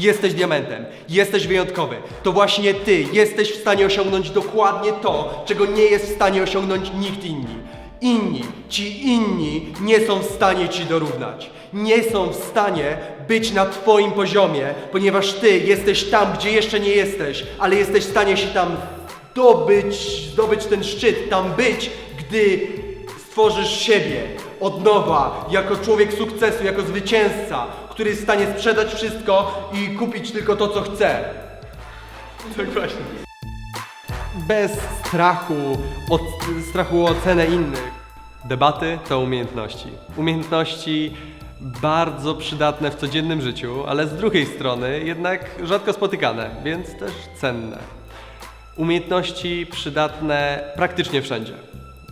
Jesteś diamentem, jesteś wyjątkowy. To właśnie ty jesteś w stanie osiągnąć dokładnie to, czego nie jest w stanie osiągnąć nikt inni. Inni, ci inni nie są w stanie ci dorównać. Nie są w stanie być na twoim poziomie, ponieważ ty jesteś tam, gdzie jeszcze nie jesteś, ale jesteś w stanie się tam dobyć, zdobyć ten szczyt, tam być, gdy stworzysz siebie od nowa, jako człowiek sukcesu, jako zwycięzca, który jest w stanie sprzedać wszystko i kupić tylko to, co chce. Tak właśnie. Bez strachu, od, strachu o ocenę innych. Debaty to umiejętności. Umiejętności bardzo przydatne w codziennym życiu, ale z drugiej strony jednak rzadko spotykane, więc też cenne. Umiejętności przydatne praktycznie wszędzie.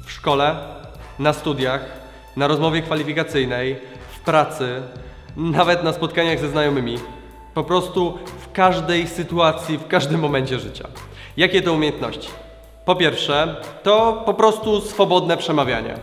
W szkole, na studiach, na rozmowie kwalifikacyjnej, w pracy, nawet na spotkaniach ze znajomymi. Po prostu w każdej sytuacji, w każdym momencie życia. Jakie to umiejętności? Po pierwsze, to po prostu swobodne przemawianie.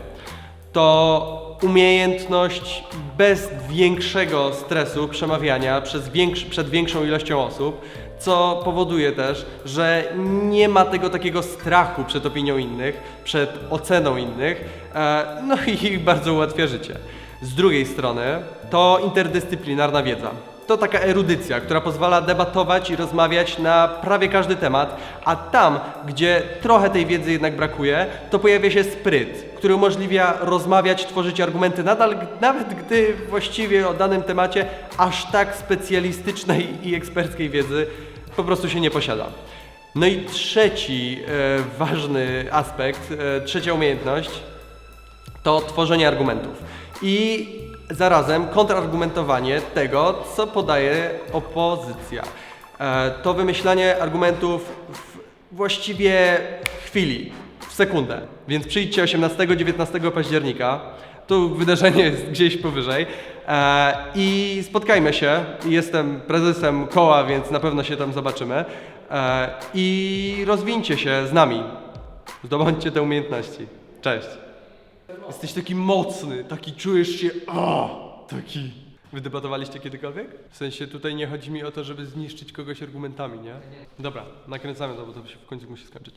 To umiejętność bez większego stresu przemawiania przez większ, przed większą ilością osób, co powoduje też, że nie ma tego takiego strachu przed opinią innych, przed oceną innych, e, no i bardzo ułatwia życie. Z drugiej strony to interdyscyplinarna wiedza. To taka erudycja, która pozwala debatować i rozmawiać na prawie każdy temat, a tam, gdzie trochę tej wiedzy jednak brakuje, to pojawia się spryt, który umożliwia rozmawiać, tworzyć argumenty nadal, nawet gdy właściwie o danym temacie aż tak specjalistycznej i eksperckiej wiedzy po prostu się nie posiada. No i trzeci e, ważny aspekt, e, trzecia umiejętność to tworzenie argumentów i zarazem kontrargumentowanie tego, co podaje opozycja. E, To wymyślanie argumentów w właściwie chwili, w sekundę. Więc przyjdźcie 18-19 października, tu wydarzenie jest gdzieś powyżej e, i spotkajmy się. Jestem prezesem koła, więc na pewno się tam zobaczymy. E, I rozwinьcie się z nami. Zdobądźcie te umiejętności. Cześć. Jesteś taki mocny, taki czujesz się. O, taki. Wy debatowaliście kiedykolwiek? W sensie tutaj nie chodzi mi o to, żeby zniszczyć kogoś argumentami, nie? Dobra, nakręcamy to, bo to się w końcu musi skończyć.